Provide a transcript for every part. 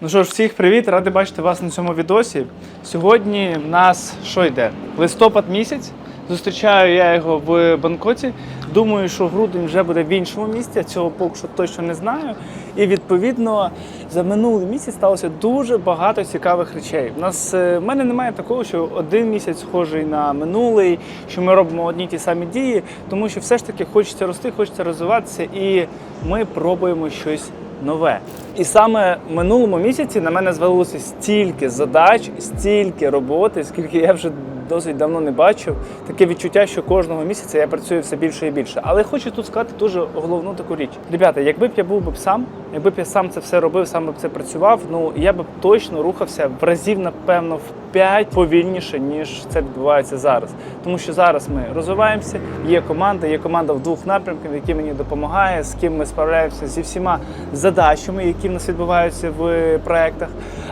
Ну що ж, всіх привіт! Радий бачити вас на цьому відосі. Сьогодні в нас що йде? Листопад місяць. Зустрічаю я його в Бангкоці. Думаю, що грудень вже буде в іншому місці. Цього поки що точно не знаю. І відповідно за минулий місяць сталося дуже багато цікавих речей. У нас е, в мене немає такого, що один місяць схожий на минулий, що ми робимо одні ті самі дії, тому що все ж таки хочеться рости, хочеться розвиватися, і ми пробуємо щось нове. І саме минулому місяці на мене звалилося стільки задач, стільки роботи, скільки я вже досить давно не бачив. Таке відчуття, що кожного місяця я працюю все більше і більше. Але хочу тут сказати дуже головну таку річ. Ребята, якби б я був би сам, якби б я сам це все робив, сам би це працював, ну я б точно рухався в разів, напевно, в 5 повільніше, ніж це відбувається зараз. Тому що зараз ми розвиваємося, є команда, є команда в двох напрямках, які мені допомагає, з ким ми справляємося зі всіма задачами, які в нас відбуваються в проектах.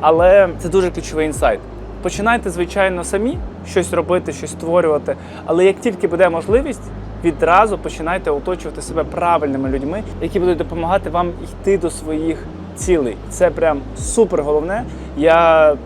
Але це дуже ключовий інсайт. Починайте, звичайно, самі щось робити, щось створювати. Але як тільки буде можливість, відразу починайте оточувати себе правильними людьми, які будуть допомагати вам йти до своїх цілей. Це прям супер головне. Я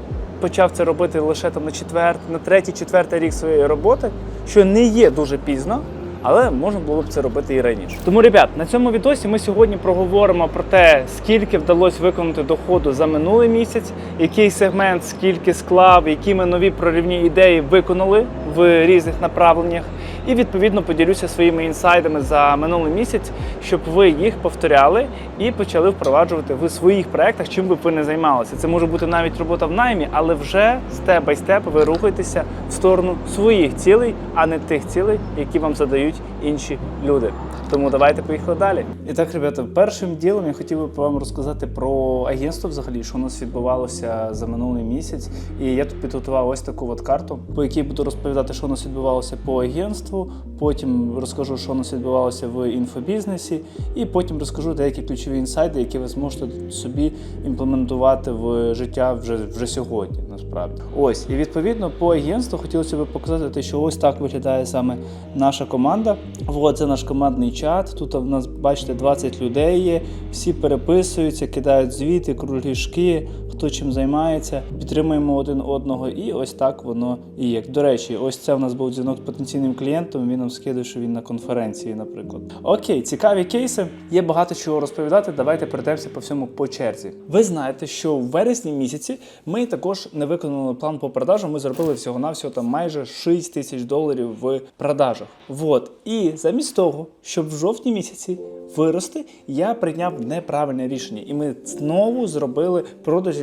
почав це робити лише там на четвертий, на третій, четвертий рік своєї роботи, що не є дуже пізно. Але можна було б це робити і раніше. Тому, ребят, на цьому відосі ми сьогодні проговоримо про те, скільки вдалося виконати доходу за минулий місяць, який сегмент скільки склав, які ми нові проривні ідеї виконали в різних направленнях. І відповідно поділюся своїми інсайдами за минулий місяць, щоб ви їх повторяли і почали впроваджувати в своїх проектах, чим би ви не займалися. Це може бути навіть робота в наймі, але вже степ бай степ ви рухаєтеся в сторону своїх цілей, а не тих цілей, які вам задають інші люди. Тому давайте поїхали далі. І так, ребята, першим ділом я хотів би вам розказати про агентство взагалі, що у нас відбувалося за минулий місяць. І я тут підготував ось таку от карту, по якій буду розповідати, що у нас відбувалося по агентству. Потім розкажу, що у нас відбувалося в інфобізнесі, і потім розкажу деякі ключові інсайди, які ви зможете собі імплементувати в життя вже, вже сьогодні. Насправді, ось і відповідно по агентству хотілося б показати, те, що ось так виглядає саме наша команда. От це наш командний чат. Тут в нас бачите 20 людей є. Всі переписуються, кидають звіти, кругляшки, хто чим займається, підтримуємо один одного, і ось так воно і є. До речі, ось це в нас був дзвінок з потенційним клієнтом. Він нам скидав, що він на конференції, наприклад. Окей, цікаві кейси. Є багато чого розповідати. Давайте пройдемося по всьому по черзі. Ви знаєте, що в вересні місяці ми також не виконали план по продажам. Ми зробили всього навсього там майже 6 тисяч доларів в продажах. Вот і замість того, щоб в жовтні місяці вирости, я прийняв неправильне рішення, і ми знову зробили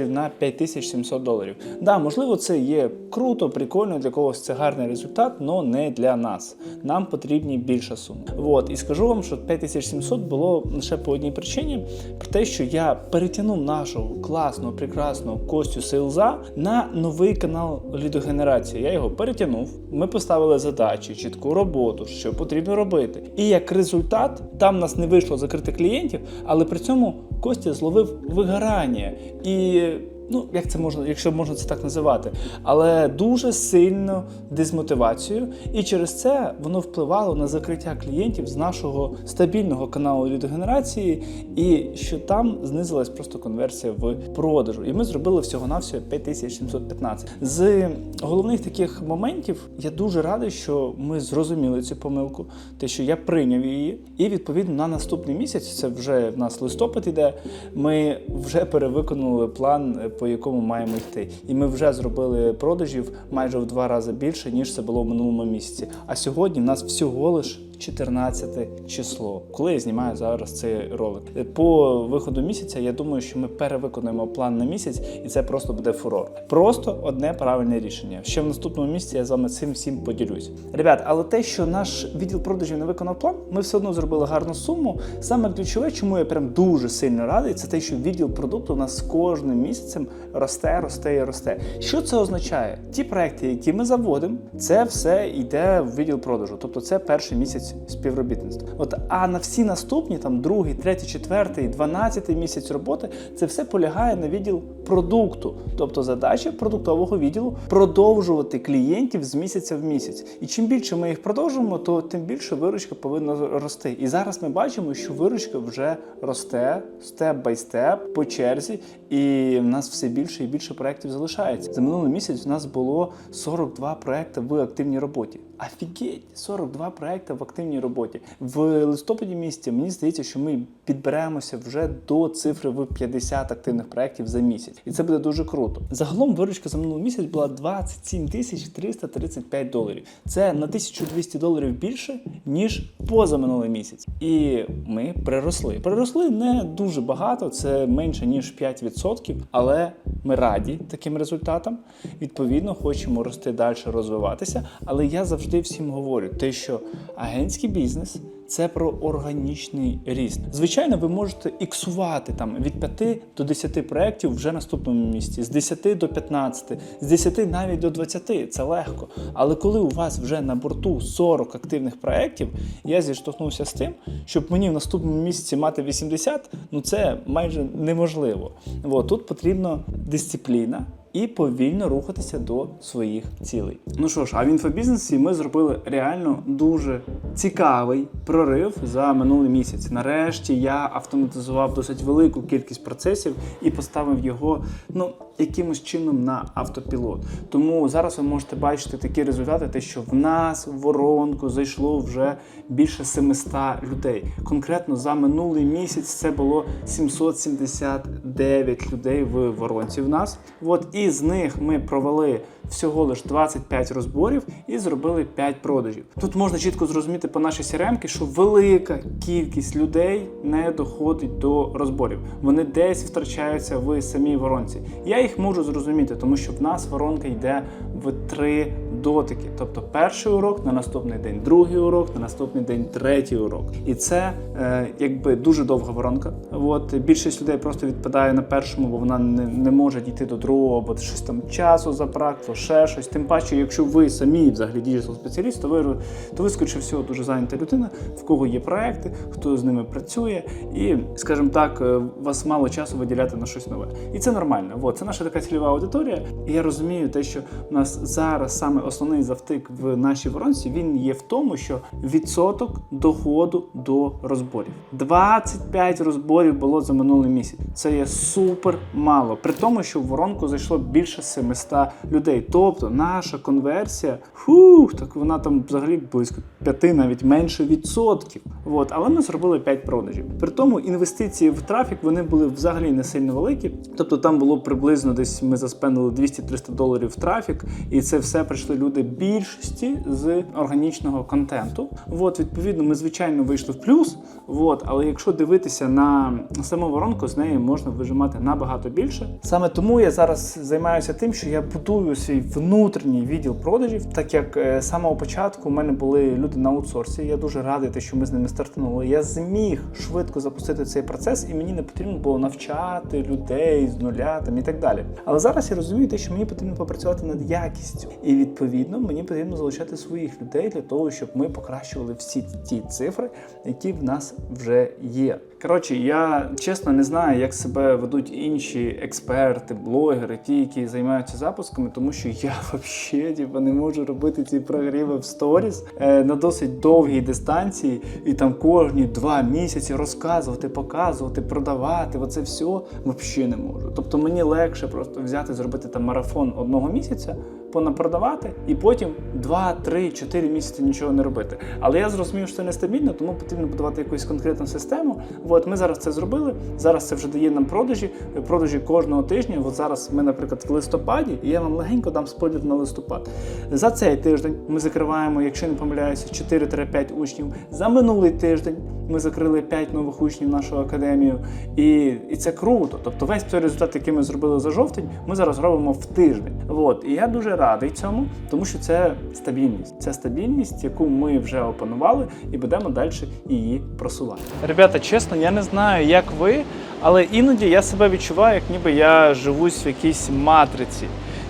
продажів на 5700 доларів. Да, можливо, це є круто, прикольно для когось це гарний результат, але не для нас. Нам потрібні більша сума. Вот і скажу вам, що 5700 було лише по одній причині: про те, що я перетягнув нашого класного, прекрасного Костю Сейлза на новий канал лідогенерації. Я його перетягнув. Ми поставили задачі, чітку роботу, що потрібно робити. І як результат, там нас не вийшло закрити клієнтів, але при цьому Костя зловив вигорання і. Ну, як це можна, якщо можна це так називати, але дуже сильно дезмотивацію, і через це воно впливало на закриття клієнтів з нашого стабільного каналу лідогенерації, і що там знизилась просто конверсія в продажу. І ми зробили всього-навсього 5715. З головних таких моментів я дуже радий, що ми зрозуміли цю помилку, те, що я прийняв її, і відповідно на наступний місяць, це вже в нас листопад іде. Ми вже перевиконали план, по якому маємо йти. І ми вже зробили продажів майже в два рази більше, ніж це було в минулому місяці. А сьогодні в нас всього лиш 14 число, коли я знімаю зараз цей ролик. По виходу місяця я думаю, що ми перевиконуємо план на місяць, і це просто буде фурор. Просто одне правильне рішення. Ще в наступному місяці я з вами цим всім поділюсь. Ребят, але те, що наш відділ продажів не виконав план, ми все одно зробили гарну суму. Саме ключове, чому я прям дуже сильно радий, це те, що відділ продукту у нас з кожним місяцем росте, росте і росте. Що це означає? Ті проекти, які ми заводимо, це все йде в відділ продажу. Тобто це перший місяць році співробітництва. От а на всі наступні, там другий, третій, четвертий, дванадцятий місяць роботи, це все полягає на відділ продукту, тобто задача продуктового відділу продовжувати клієнтів з місяця в місяць. І чим більше ми їх продовжуємо, то тим більше виручка повинна рости. І зараз ми бачимо, що виручка вже росте степ бай степ по черзі, і в нас все більше і більше проєктів залишається. За минулий місяць у нас було 42 проекти в активній роботі. Офігеть, 42 проекти в активній роботі. В листопаді місяці мені здається, що ми підберемося вже до цифри в 50 активних проєктів за місяць. І це буде дуже круто. Загалом виручка за минулий місяць була 27 тисяч 335 доларів. Це на 1200 доларів більше, ніж поза минулий місяць. І ми приросли. Приросли не дуже багато, це менше ніж 5%, але ми раді таким результатам. Відповідно, хочемо рости далі, розвиватися. Але я завжди всім говорю, те, що агентський бізнес. Це про органічний ріст. Звичайно, ви можете іксувати там від 5 до 10 проєктів вже наступному місці, з 10 до 15, з 10 навіть до 20. Це легко. Але коли у вас вже на борту 40 активних проєктів, я зіштовхнувся з тим, щоб мені в наступному місяці мати 80, ну це майже неможливо. От, тут потрібна дисципліна і повільно рухатися до своїх цілей. Ну що ж, а в інфобізнесі ми зробили реально дуже цікавий прорив за минулий місяць. Нарешті я автоматизував досить велику кількість процесів і поставив його ну якимось чином на автопілот. Тому зараз ви можете бачити такі результати, те, що в нас в воронку зайшло вже більше 700 людей. Конкретно за минулий місяць це було 779 людей в воронці. В нас от і з них ми провели всього лиш 25 розборів і зробили 5 продажів. Тут можна чітко зрозуміти по нашій CRM, що велика кількість людей не доходить до розборів. Вони десь втрачаються в самій воронці. Я їх можу зрозуміти, тому що в нас воронка йде в три дотики. Тобто перший урок на наступний день, другий урок на наступний день, третій урок. І це е, якби дуже довга воронка. От більшість людей просто відпадає на першому, бо вона не, не може дійти до другого, бо щось там часу забрак, то ще щось. Тим паче, якщо ви самі взагалі діджитал спеціаліст, то ви то ви скоріше всього дуже зайнята людина, в кого є проекти, хто з ними працює, і, скажімо так, е, вас мало часу виділяти на щось нове. І це нормально. От, це наша така цільова аудиторія. І я розумію те, що у нас зараз саме основний завтик в нашій воронці він є в тому, що відсоток доходу до розборів. 25 розборів було за минулий місяць. Це є супер мало. При тому, що в воронку зайшло більше 700 людей. Тобто наша конверсія, фух, так вона там взагалі близько 5, навіть менше відсотків. От, але ми зробили 5 продажів. При тому інвестиції в трафік вони були взагалі не сильно великі. Тобто там було приблизно десь ми заспендили 200-300 доларів в трафік, і це все прийшли люди більшості з органічного контенту. От, відповідно, ми звичайно вийшли в плюс. От, але якщо дивитися на саму воронку, з неї можна вижимати набагато більше. Саме тому я зараз займаюся тим, що я будую свій внутрішній відділ продажів, так як е, з самого початку у мене були люди на аутсорсі. Я дуже радий, те, що ми з ними стартанули. Я зміг швидко запустити цей процес, і мені не потрібно було навчати людей з нуля там і так далі. Але зараз я розумію, те, що мені потрібно попрацювати над якістю, і відповідно мені потрібно залучати своїх людей для того, щоб ми покращували всі ті цифри, які в нас вже є. Коротше, я чесно не знаю, як себе ведуть інші експерти, блогери, ті, які займаються запусками, тому що я взагалі типу, не можу робити ці прогріви в сторіс е, на досить довгій дистанції, і там кожні два місяці розказувати, показувати, продавати. Оце все взагалі не можу. Тобто мені легше просто взяти, зробити там марафон одного місяця понапродавати і потім 2, 3, 4 місяці нічого не робити. Але я зрозумів, що це нестабільно, тому потрібно будувати якусь конкретну систему. От ми зараз це зробили. Зараз це вже дає нам продажі, продажі кожного тижня. От зараз ми, наприклад, в листопаді, і я вам легенько дам спойлер на листопад. За цей тиждень ми закриваємо, якщо не помиляюся, 4-5 учнів. За минулий тиждень ми закрили 5 нових учнів нашу академію. І, і це круто. Тобто весь той результат, який ми зробили за жовтень, ми зараз робимо в тиждень. От. І я дуже радий цьому, тому що це стабільність. Це стабільність, яку ми вже опанували, і будемо далі її просувати. Ребята, чесно, я не знаю, як ви, але іноді я себе відчуваю, як ніби я живусь в якійсь матриці.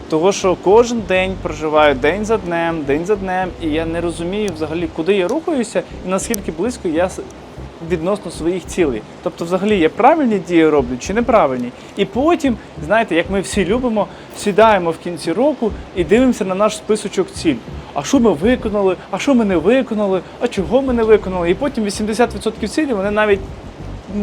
Того, що кожен день проживаю день за днем, день за днем, і я не розумію взагалі, куди я рухаюся і наскільки близько я відносно своїх цілей. Тобто, взагалі, я правильні дії роблю чи неправильні. І потім, знаєте, як ми всі любимо, сідаємо в кінці року і дивимося на наш списочок ціль. А що ми виконали, а що ми не виконали, а чого ми не виконали? І потім 80% цілей вони навіть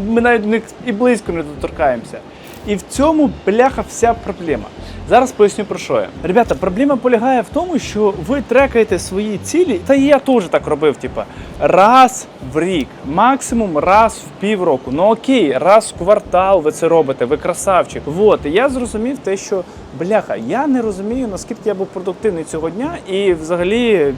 ми навіть не і близько не доторкаємося. І в цьому бляха вся проблема. Зараз поясню про що я. Ребята, проблема полягає в тому, що ви трекаєте свої цілі, та я теж так робив, типа, раз в рік, максимум раз в півроку. Ну окей, раз в квартал ви це робите, ви красавчик. Вот, і я зрозумів те, що бляха, я не розумію, наскільки я був продуктивний цього дня, і взагалі,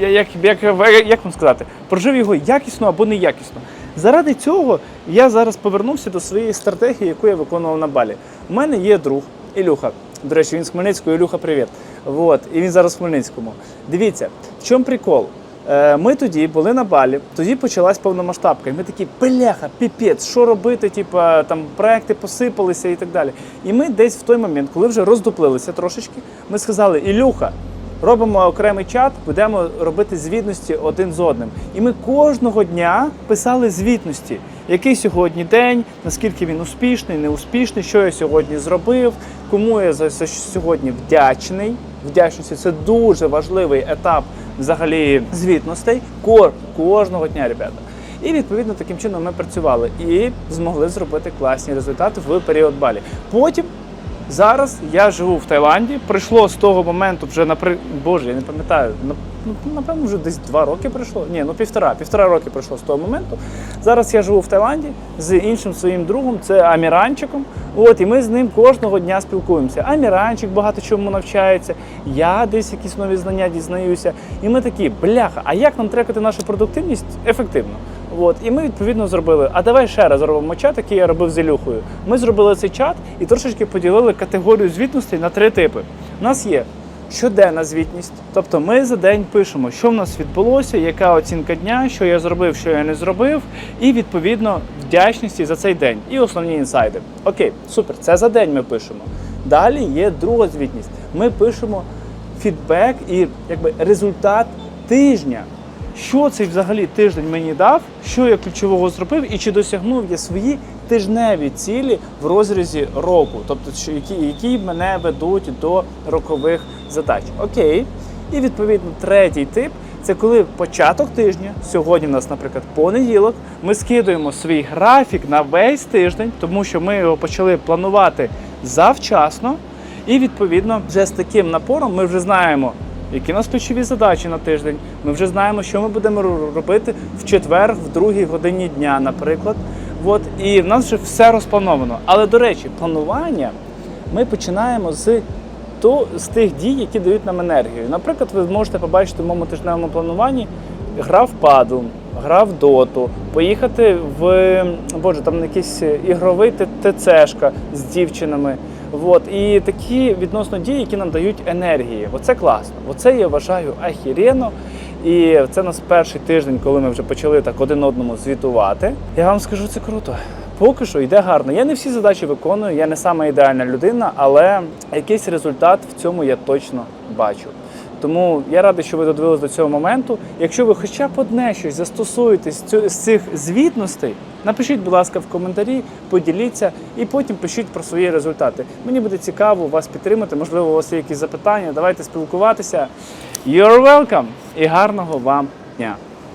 я- як, як, як вам сказати, прожив його якісно або неякісно. Заради цього я зараз повернувся до своєї стратегії, яку я виконував на балі. У мене є друг Ілюха. До речі, він з Хмельницького. Ілюха, привіт. Вот. І він зараз в Хмельницькому. Дивіться, в чому прикол? Е, Ми тоді були на балі, тоді почалась повномасштабка. І ми такі, бляха, піпець, що робити? Типа там проекти посипалися і так далі. І ми десь в той момент, коли вже роздуплилися трошечки, ми сказали: Ілюха, Робимо окремий чат, будемо робити звітності один з одним. І ми кожного дня писали звітності, який сьогодні день, наскільки він успішний, неуспішний, що я сьогодні зробив, кому я за сьогодні вдячний. Вдячності це дуже важливий етап взагалі звітностей Ко- кожного дня, ребята. І відповідно таким чином ми працювали і змогли зробити класні результати в період балі. Потім Зараз я живу в Таїланді. Прийшло з того моменту вже напри... Боже, я не пам'ятаю. Ну, напевно, вже десь два роки пройшло. Ні, ну півтора. Півтора роки пройшло з того моменту. Зараз я живу в Таїланді з іншим своїм другом, це Аміранчиком. От, і ми з ним кожного дня спілкуємося. Аміранчик багато чому навчається. Я десь якісь нові знання дізнаюся. І ми такі, бляха, а як нам трекати нашу продуктивність ефективно? От, і ми відповідно зробили. А давай ще раз зробимо чат, який я робив з Ілюхою. Ми зробили цей чат і трошечки поділили категорію звітностей на три типи. У нас є щоденна звітність, тобто ми за день пишемо, що в нас відбулося, яка оцінка дня, що я зробив, що я не зробив, і відповідно вдячності за цей день і основні інсайди. Окей, супер, це за день ми пишемо. Далі є друга звітність. Ми пишемо фідбек і якби результат тижня. Що цей взагалі тиждень мені дав, що я ключового зробив, і чи досягнув я свої тижневі цілі в розрізі року, тобто що які, які мене ведуть до рокових задач. Окей. І відповідно третій тип це коли початок тижня, сьогодні у нас, наприклад, понеділок, ми скидуємо свій графік на весь тиждень, тому що ми його почали планувати завчасно. І відповідно, вже з таким напором ми вже знаємо, які у нас ключові задачі на тиждень. Ми вже знаємо, що ми будемо робити в четвер, в другій годині дня, наприклад. От, і в нас вже все розплановано. Але до речі, планування ми починаємо з то з тих дій, які дають нам енергію. Наприклад, ви можете побачити в моєму тижневому плануванні гра в падл, гра в доту, поїхати в боже, там якийсь ігровий ТЦшка з дівчинами. От, і такі відносно дії, які нам дають енергії. Оце класно. Оце я вважаю ахірено. І це нас перший тиждень, коли ми вже почали так один одному звітувати. Я вам скажу, це круто. Поки що йде гарно. Я не всі задачі виконую, я не сама ідеальна людина, але якийсь результат в цьому я точно бачу. Тому я радий, що ви додивились до цього моменту. Якщо ви хоча б одне щось застосуєте з цю- з цих звітностей, напишіть, будь ласка, в коментарі, поділіться і потім пишіть про свої результати. Мені буде цікаво вас підтримати. Можливо, у вас є якісь запитання. Давайте спілкуватися. You're welcome! І гарного вам дня!